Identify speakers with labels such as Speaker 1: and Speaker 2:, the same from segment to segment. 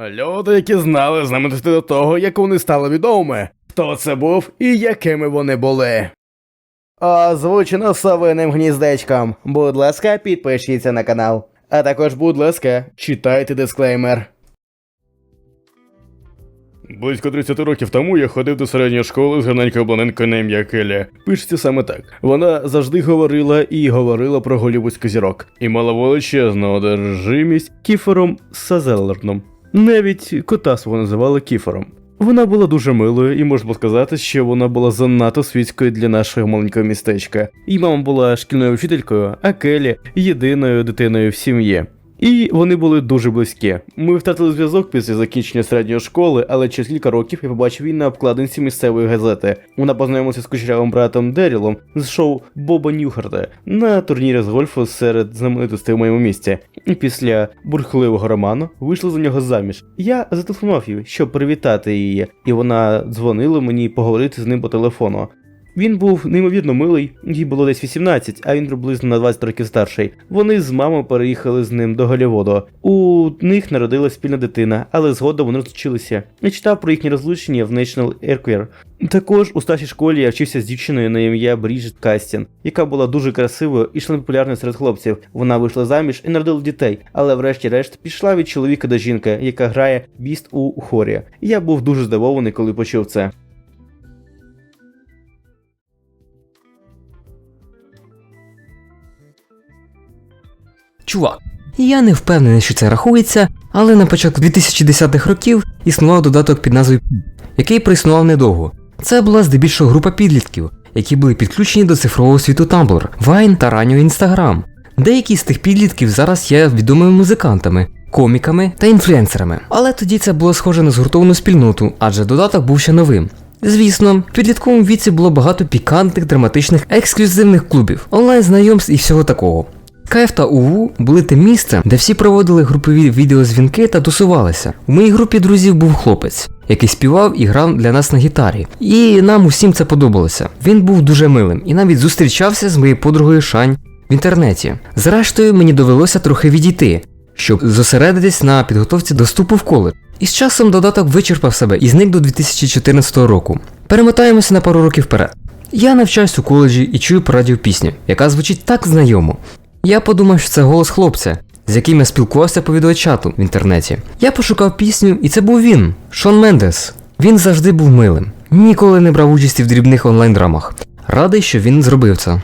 Speaker 1: Люди, які знали знаменитості до того, як вони стали відомими, хто це був і якими вони були. Озвучено совиним гніздечком. Будь ласка, підпишіться на канал. А також, будь ласка, читайте дисклеймер. Близько 30 років тому я ходив до середньої школи з гарненькою блондинкою на ім'я Келі. Пишеться саме так. Вона завжди говорила і говорила про голівудських зірок, і мала величезну одержимість Кіфером Сазелерном. Навіть кота свого називали Кіфером. Вона була дуже милою, і можна сказати, що вона була занадто світською для нашого маленького містечка. Її мама була шкільною вчителькою, а Келі єдиною дитиною в сім'ї. І вони були дуже близькі. Ми втратили зв'язок після закінчення середньої школи, але через кілька років я побачив її на обкладинці місцевої газети. Вона познайомилася з кучерявим братом Дерілом з шоу Боба Нюхарта на турнірі з гольфу серед знаменитостей у моєму місті. І після бурхливого роману вийшла за нього заміж. Я зателефонував їй, щоб привітати її, і вона дзвонила мені поговорити з ним по телефону. Він був неймовірно милий, їй було десь 18, а він приблизно на 20 років старший. Вони з мамою переїхали з ним до Голлівуду. У них народилась спільна дитина, але згодом вони розлучилися. Я читав про їхнє розлучення в National Airquare. Також у старшій школі я вчився з дівчиною на ім'я Бріджит Кастін, яка була дуже красивою і член популярною серед хлопців. Вона вийшла заміж і народила дітей, але врешті-решт пішла від чоловіка до жінки, яка грає біст у хорі. Я був дуже здивований, коли почув це.
Speaker 2: Чувак, я не впевнений, що це рахується, але на початку 2010-х років існував додаток під назвою який проіснував недовго. Це була здебільшого група підлітків, які були підключені до цифрового світу Tumblr, Vine та раннього Instagram. Деякі з тих підлітків зараз є відомими музикантами, коміками та інфлюенсерами. Але тоді це було схоже на згуртовану спільноту, адже додаток був ще новим. Звісно, в підлітковому віці було багато пікантних, драматичних, ексклюзивних клубів, онлайн знайомств і всього такого. Кайф та УВУ були тим місцем, де всі проводили групові відеозвінки та тусувалися. У моїй групі друзів був хлопець, який співав і грав для нас на гітарі. І нам усім це подобалося. Він був дуже милим і навіть зустрічався з моєю подругою Шань в інтернеті. Зрештою, мені довелося трохи відійти, щоб зосередитись на підготовці до вступу в коледж. І з часом додаток вичерпав себе і зник до 2014 року. Перемотаємося на пару років вперед. Я навчаюсь у коледжі і чую по радіо пісню, яка звучить так знайомо. Я подумав, що це голос хлопця, з яким я спілкувався по відеочату в інтернеті. Я пошукав пісню, і це був він, Шон Мендес. Він завжди був милим, ніколи не брав участі в дрібних онлайн-драмах. Радий, що він зробив це.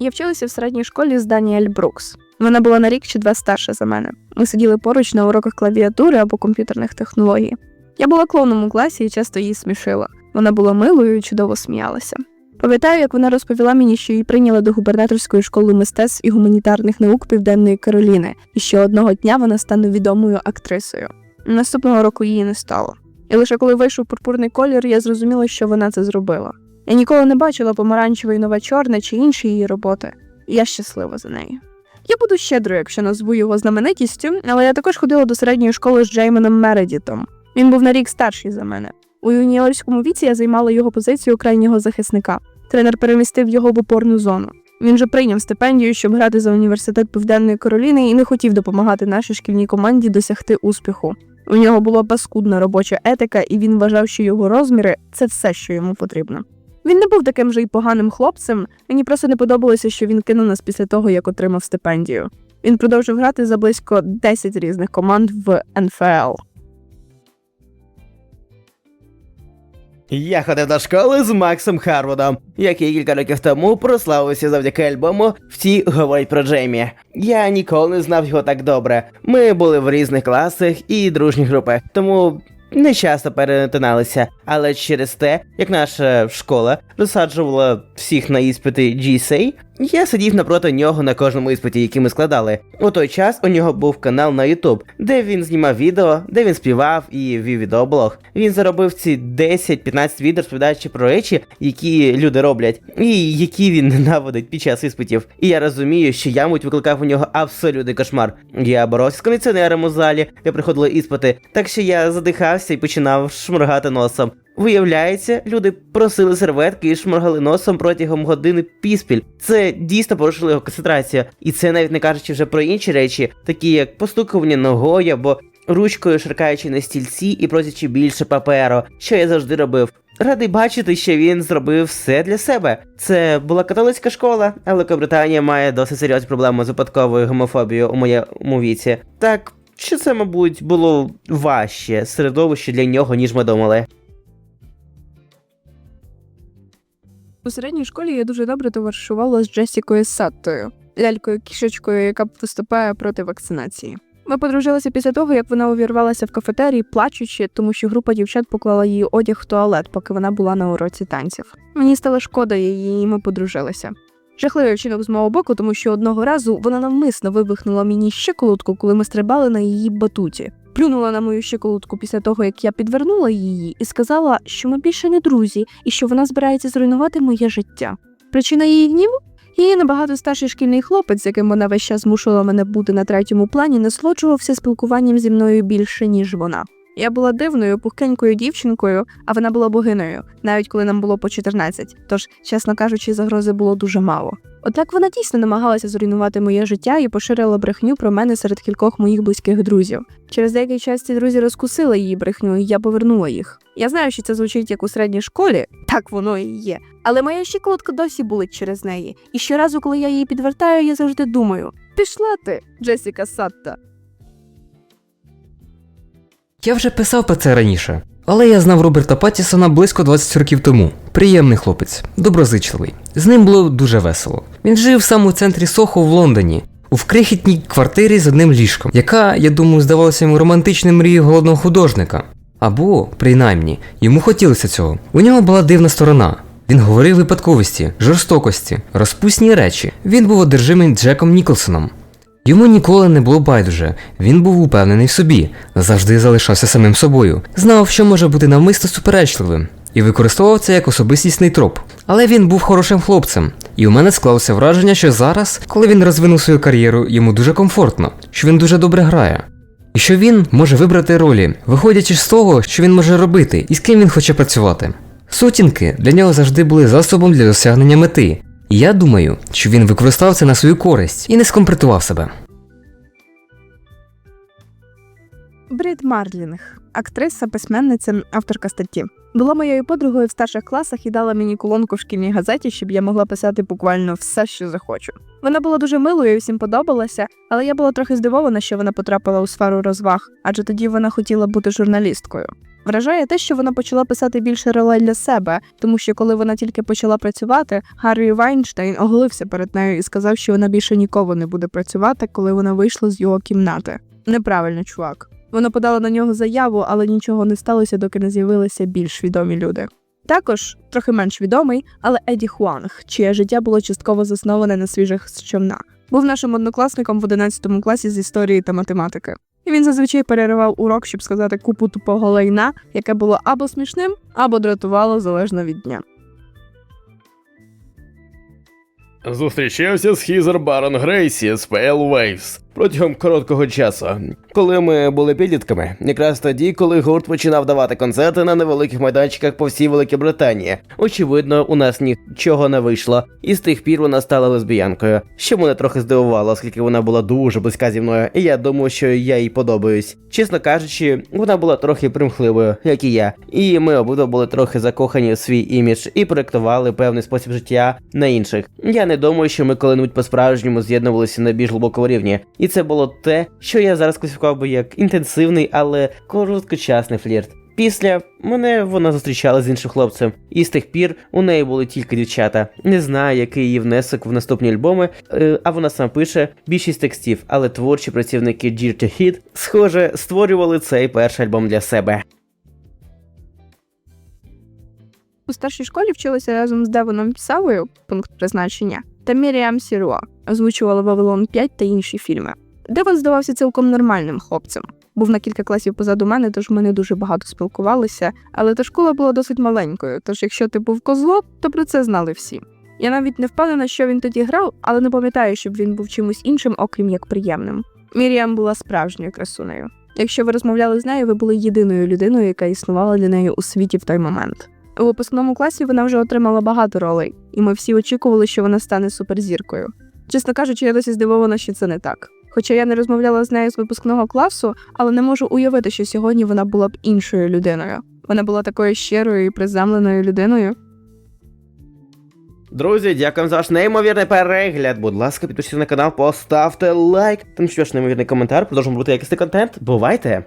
Speaker 3: Я вчилася в середній школі з Даніель Брукс. Вона була на рік чи два старша за мене. Ми сиділи поруч на уроках клавіатури або комп'ютерних технологій. Я була клоуном у класі і часто її смішила. Вона була милою і чудово сміялася. Пам'ятаю, як вона розповіла мені, що її прийняли до губернаторської школи мистецтв і гуманітарних наук Південної Кароліни, і що одного дня вона стане відомою актрисою. Наступного року її не стало. І лише коли вийшов пурпурний колір, я зрозуміла, що вона це зробила. Я ніколи не бачила помаранчевої нова чорне чи інші її роботи. Я щаслива за неї. Я буду щедрою, якщо назву його знаменитістю, але я також ходила до середньої школи з Джеймоном Мередітом. Він був на рік старший за мене. У юніорському віці я займала його позицію крайнього захисника. Тренер перемістив його в опорну зону. Він же прийняв стипендію, щоб грати за університет Південної Кароліни і не хотів допомагати нашій шкільній команді досягти успіху. У нього була паскудна робоча етика, і він вважав, що його розміри це все, що йому потрібно. Він не був таким же й поганим хлопцем. Мені просто не подобалося, що він кинув нас після того, як отримав стипендію. Він продовжив грати за близько 10 різних команд в НФЛ.
Speaker 1: Я ходив до школи з Максом Харвудом, який кілька років тому прославився завдяки альбому Всі говорять про Джеймі. Я ніколи не знав його так добре. Ми були в різних класах і дружніх групи, тому не часто перетиналися. Але через те, як наша школа розсаджувала всіх на іспити GSA, я сидів напроти нього на кожному іспиті, який ми складали. У той час у нього був канал на YouTube, де він знімав відео, де він співав і вів відеоблог. Він заробив ці 10-15 відео, розповідаючи про речі, які люди роблять, і які він ненавидить під час іспитів. І я розумію, що я муть викликав у нього абсолютний кошмар. Я боровся з кондиціонером у залі, де приходили іспити, так що я задихався і починав шморгати носом.
Speaker 4: Виявляється, люди просили серветки і шморгали носом протягом години піспіль. Це дійсно порушило його концентрацію. І це навіть не кажучи вже про інші речі, такі як постукування ногою або ручкою ширкаючи на стільці і просячи більше паперу, що я завжди робив. Радий бачити, що він зробив все для себе. Це була католицька школа, а Великобританія має досить серйозні проблеми з випадковою гомофобією у моєму віці. Так що це, мабуть, було важче середовище для нього, ніж ми думали.
Speaker 3: У середній школі я дуже добре товаришувала з Джесікою Саттою, лялькою кішечкою, яка виступає проти вакцинації. Ми подружилися після того, як вона увірвалася в кафетерії, плачучи, тому що група дівчат поклала її одяг в туалет, поки вона була на уроці танців. Мені стало шкода її, і ми подружилися. Жахливий вчинок з мого боку, тому що одного разу вона навмисно вивихнула мені щиколотку, коли ми стрибали на її батуті. Плюнула на мою щиколотку після того, як я підвернула її, і сказала, що ми більше не друзі, і що вона збирається зруйнувати моє життя. Причина її гніву? Її набагато старший шкільний хлопець, з яким вона весь час змушувала мене бути на третьому плані, насолоджувався спілкуванням зі мною більше, ніж вона. Я була дивною, пухкенькою дівчинкою, а вона була богиною, навіть коли нам було по 14, тож, чесно кажучи, загрози було дуже мало. Однак вона дійсно намагалася зруйнувати моє життя і поширила брехню про мене серед кількох моїх близьких друзів. Через деякий час ці друзі розкусили її брехню, і я повернула їх. Я знаю, що це звучить як у середній школі, так воно і є. Але моя щиколотка досі болить через неї. І щоразу, коли я її підвертаю, я завжди думаю: пішла ти, Джесіка Сатта.
Speaker 2: Я вже писав про це раніше, але я знав Роберта Паттісона близько 20 років тому. Приємний хлопець, доброзичливий. З ним було дуже весело. Він жив саме у центрі Сохо в Лондоні, у вкрихітній квартирі з одним ліжком, яка, я думаю, здавалася йому романтичною мрією голодного художника. Або, принаймні, йому хотілося цього. У нього була дивна сторона. Він говорив випадковості, жорстокості, розпусні речі. Він був одержимий Джеком Ніколсоном. Йому ніколи не було байдуже, він був упевнений в собі, завжди залишався самим собою, знав, що може бути навмисно суперечливим, і використовував це як особистісний троп. Але він був хорошим хлопцем, і у мене склалося враження, що зараз, коли він розвинув свою кар'єру, йому дуже комфортно, що він дуже добре грає. І що він може вибрати ролі, виходячи з того, що він може робити і з ким він хоче працювати. Сутінки для нього завжди були засобом для досягнення мети, я думаю, що він використав це на свою користь і не скомпрометував себе.
Speaker 3: Брід Марлінг, актриса, письменниця, авторка статті. Була моєю подругою в старших класах і дала мені колонку в шкільній газеті, щоб я могла писати буквально все, що захочу. Вона була дуже милою і всім подобалася, але я була трохи здивована, що вона потрапила у сферу розваг, адже тоді вона хотіла бути журналісткою. Вражає те, що вона почала писати більше ролей для себе, тому що коли вона тільки почала працювати, Гаррі Вайнштейн оголився перед нею і сказав, що вона більше ніколи не буде працювати, коли вона вийшла з його кімнати. Неправильно, чувак. Вона подала на нього заяву, але нічого не сталося, доки не з'явилися більш відомі люди. Також трохи менш відомий, але Еді Хуанг, чиє життя було частково засноване на свіжих човна. Був нашим однокласником в 11 класі з історії та математики. І він зазвичай переривав урок, щоб сказати купу тупого лайна, яке було або смішним, або дратувало залежно від дня.
Speaker 1: Зустрічався з Хізер Барон Грейсі з Pale Waves протягом короткого часу, коли ми були підлітками, якраз тоді, коли гурт починав давати концерти на невеликих майданчиках по всій Великій Британії. Очевидно, у нас нічого не вийшло, і з тих пір вона стала лесбіянкою, що мене трохи здивувало, оскільки вона була дуже близька зі мною, і я думав, що я їй подобаюсь. Чесно кажучи, вона була трохи примхливою, як і я, і ми обидва були трохи закохані в свій імідж і проєктували певний спосіб життя на інших. Я не думаю, що ми коли-небудь по-справжньому з'єднувалися на більш глибокому рівні, і це було те, що я зараз класифікував би як інтенсивний, але короткочасний флірт. Після мене вона зустрічала з іншим хлопцем, і з тих пір у неї були тільки дівчата. Не знаю, який її внесок в наступні альбоми, е, а вона сама пише більшість текстів, але творчі працівники to Hit, схоже, створювали цей перший альбом для себе.
Speaker 3: У старшій школі вчилася разом з Девоном Савою, пункт призначення, та Міріам Сіруа, озвучувала Вавилон 5 та інші фільми. Девон здавався цілком нормальним хлопцем. Був на кілька класів позаду мене, тож ми не дуже багато спілкувалися, але та школа була досить маленькою, тож якщо ти був козло, то про це знали всі. Я навіть не впевнена, що він тоді грав, але не пам'ятаю, щоб він був чимось іншим, окрім як приємним. Міріам була справжньою красунею. Якщо ви розмовляли з нею, ви були єдиною людиною, яка існувала для неї у світі в той момент. У випускному класі вона вже отримала багато ролей, і ми всі очікували, що вона стане суперзіркою. Чесно кажучи, я досі здивована, що це не так. Хоча я не розмовляла з нею з випускного класу, але не можу уявити, що сьогодні вона була б іншою людиною. Вона була такою щирою і приземленою людиною.
Speaker 1: Друзі, дякуємо за ваш неймовірний перегляд. Будь ласка, підпишіться на канал, поставте лайк. Там що ж неймовірний коментар. Продовжуємо робити якісний контент. Бувайте!